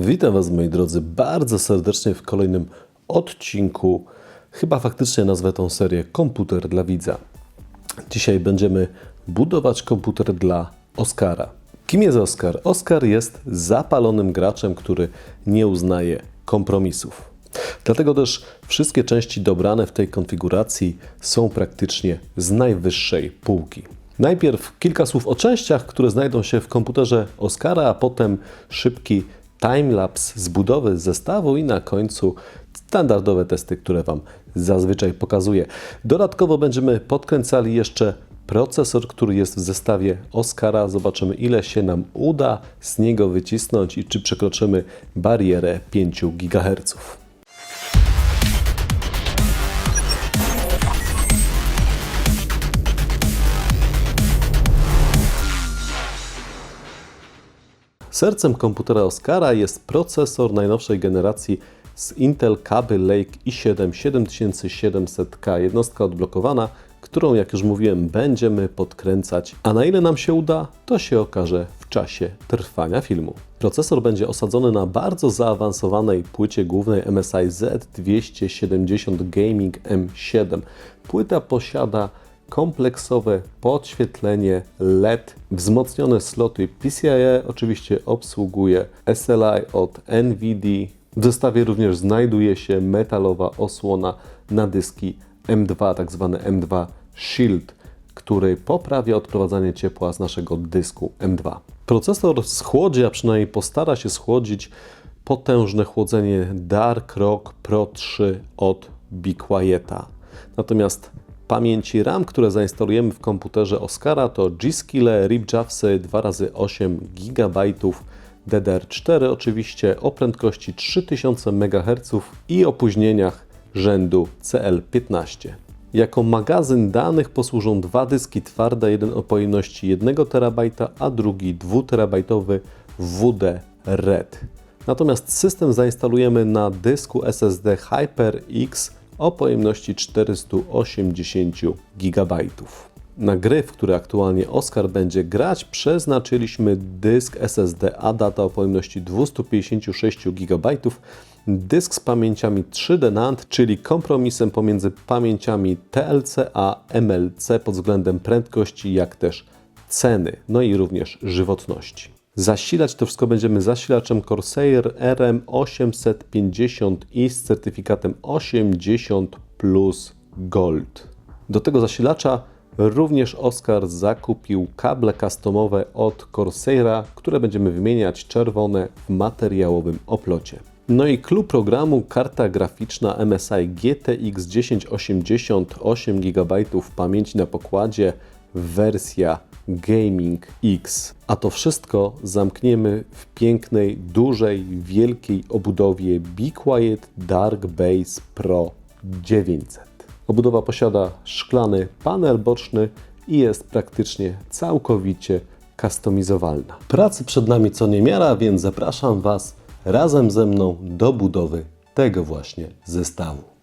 Witam Was, moi drodzy, bardzo serdecznie w kolejnym odcinku. Chyba faktycznie nazwę tą serię Komputer dla widza. Dzisiaj będziemy budować komputer dla Oskara. Kim jest Oskar? Oskar jest zapalonym graczem, który nie uznaje kompromisów. Dlatego też wszystkie części dobrane w tej konfiguracji są praktycznie z najwyższej półki. Najpierw kilka słów o częściach, które znajdą się w komputerze Oskara, a potem szybki timelapse z budowy zestawu i na końcu standardowe testy, które Wam zazwyczaj pokazuję. Dodatkowo będziemy podkręcali jeszcze procesor, który jest w zestawie Oscara. Zobaczymy, ile się nam uda z niego wycisnąć i czy przekroczymy barierę 5 GHz. Sercem komputera Oscara jest procesor najnowszej generacji z Intel Kaby Lake i7 7700K. Jednostka odblokowana, którą, jak już mówiłem, będziemy podkręcać. A na ile nam się uda, to się okaże w czasie trwania filmu. Procesor będzie osadzony na bardzo zaawansowanej płycie głównej MSI Z270 Gaming M7. Płyta posiada kompleksowe podświetlenie LED, wzmocnione sloty PCIe, oczywiście obsługuje SLI od NVIDIA. W zestawie również znajduje się metalowa osłona na dyski M2, tak zwany M2 Shield, który poprawia odprowadzanie ciepła z naszego dysku M2. Procesor schłodzi, a przynajmniej postara się schłodzić potężne chłodzenie Dark Rock Pro 3 od Be Quieta. Natomiast pamięci RAM, które zainstalujemy w komputerze Oscara to G-Skille RipJavsy 2x8 GB, DDR4 oczywiście o prędkości 3000 MHz i opóźnieniach rzędu CL15. Jako magazyn danych posłużą dwa dyski twarde, jeden o pojemności 1 TB, a drugi 2 TB WD RED. Natomiast system zainstalujemy na dysku SSD HyperX o pojemności 480 GB. Na gry, w które aktualnie Oscar będzie grać, przeznaczyliśmy dysk SSD ADATA o pojemności 256 GB, dysk z pamięciami 3D NAND, czyli kompromisem pomiędzy pamięciami TLC a MLC pod względem prędkości, jak też ceny, no i również żywotności. Zasilać to wszystko będziemy zasilaczem Corsair RM850i z certyfikatem 80 plus Gold. Do tego zasilacza również Oscar zakupił kable customowe od Corsaira, które będziemy wymieniać czerwone w materiałowym oplocie. No i klub programu karta graficzna MSI GTX 1080 8 GB pamięci na pokładzie wersja Gaming X. A to wszystko zamkniemy w pięknej, dużej, wielkiej obudowie Be Quiet Dark Base Pro 900. Obudowa posiada szklany panel boczny i jest praktycznie całkowicie customizowalna. Pracy przed nami co niemiara, więc zapraszam Was razem ze mną do budowy tego właśnie zestawu.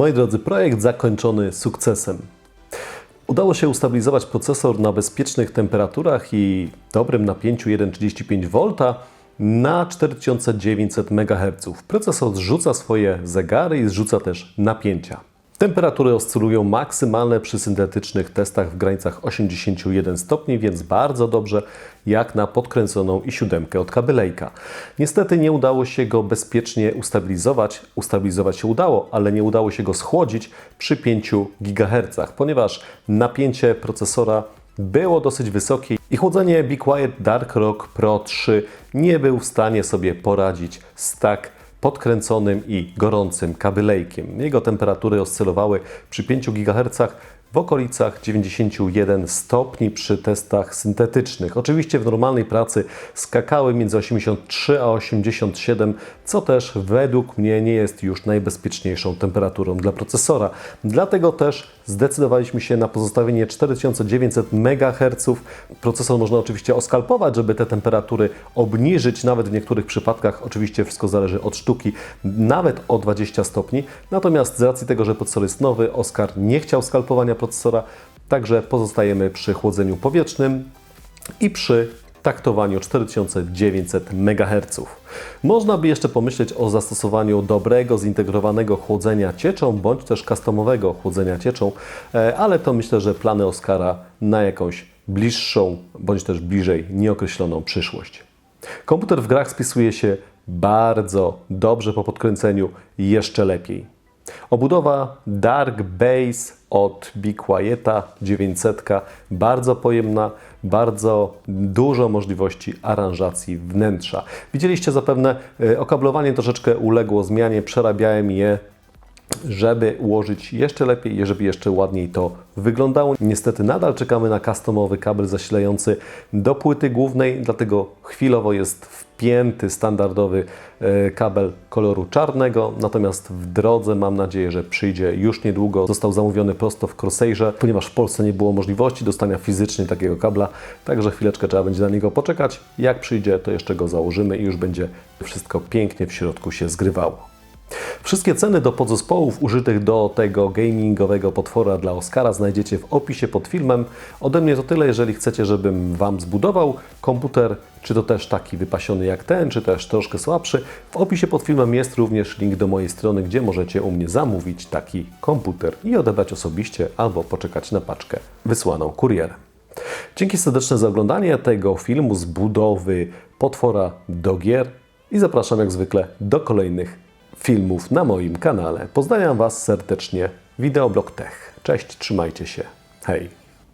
Moi drodzy, projekt zakończony sukcesem. Udało się ustabilizować procesor na bezpiecznych temperaturach i dobrym napięciu 1,35 V na 4900 MHz. Procesor zrzuca swoje zegary i zrzuca też napięcia. Temperatury oscylują maksymalne przy syntetycznych testach w granicach 81 stopni, więc bardzo dobrze jak na podkręconą i siódemkę od kabelejka. Niestety nie udało się go bezpiecznie ustabilizować. Ustabilizować się udało, ale nie udało się go schłodzić przy 5 GHz, ponieważ napięcie procesora było dosyć wysokie i chłodzenie Be Quiet Dark Rock Pro 3 nie był w stanie sobie poradzić z tak podkręconym i gorącym kabelejkiem. Jego temperatury oscylowały przy 5 GHz w okolicach 91 stopni przy testach syntetycznych. Oczywiście w normalnej pracy skakały między 83 a 87, co też według mnie nie jest już najbezpieczniejszą temperaturą dla procesora. Dlatego też zdecydowaliśmy się na pozostawienie 4900 MHz. Procesor można oczywiście oskalpować, żeby te temperatury obniżyć, nawet w niektórych przypadkach, oczywiście wszystko zależy od sztuki, nawet o 20 stopni. Natomiast z racji tego, że procesor jest nowy, Oskar nie chciał skalpowania także pozostajemy przy chłodzeniu powietrznym i przy taktowaniu 4900 MHz. Można by jeszcze pomyśleć o zastosowaniu dobrego, zintegrowanego chłodzenia cieczą, bądź też customowego chłodzenia cieczą, e, ale to myślę, że plany Oskara na jakąś bliższą, bądź też bliżej nieokreśloną przyszłość. Komputer w grach spisuje się bardzo dobrze po podkręceniu, jeszcze lepiej. Obudowa Dark Base od Be Quieta 900, bardzo pojemna, bardzo dużo możliwości aranżacji wnętrza. Widzieliście zapewne, e, okablowanie troszeczkę uległo zmianie, przerabiałem je żeby ułożyć jeszcze lepiej i żeby jeszcze ładniej to wyglądało. Niestety nadal czekamy na customowy kabel zasilający do płyty głównej, dlatego chwilowo jest wpięty standardowy e, kabel koloru czarnego, natomiast w drodze mam nadzieję, że przyjdzie już niedługo. Został zamówiony prosto w Corsairze, ponieważ w Polsce nie było możliwości dostania fizycznie takiego kabla, także chwileczkę trzeba będzie na niego poczekać. Jak przyjdzie, to jeszcze go założymy i już będzie wszystko pięknie w środku się zgrywało. Wszystkie ceny do podzespołów użytych do tego gamingowego potwora dla Oscara znajdziecie w opisie pod filmem. Ode mnie to tyle, jeżeli chcecie, żebym Wam zbudował komputer, czy to też taki wypasiony jak ten, czy też troszkę słabszy. W opisie pod filmem jest również link do mojej strony, gdzie możecie u mnie zamówić taki komputer i odebrać osobiście albo poczekać na paczkę wysłaną kurierem. Dzięki serdeczne za oglądanie tego filmu z budowy potwora do gier i zapraszam jak zwykle do kolejnych filmów na moim kanale. Pozdrawiam Was serdecznie, Wideoblog Tech. Cześć, trzymajcie się. Hej!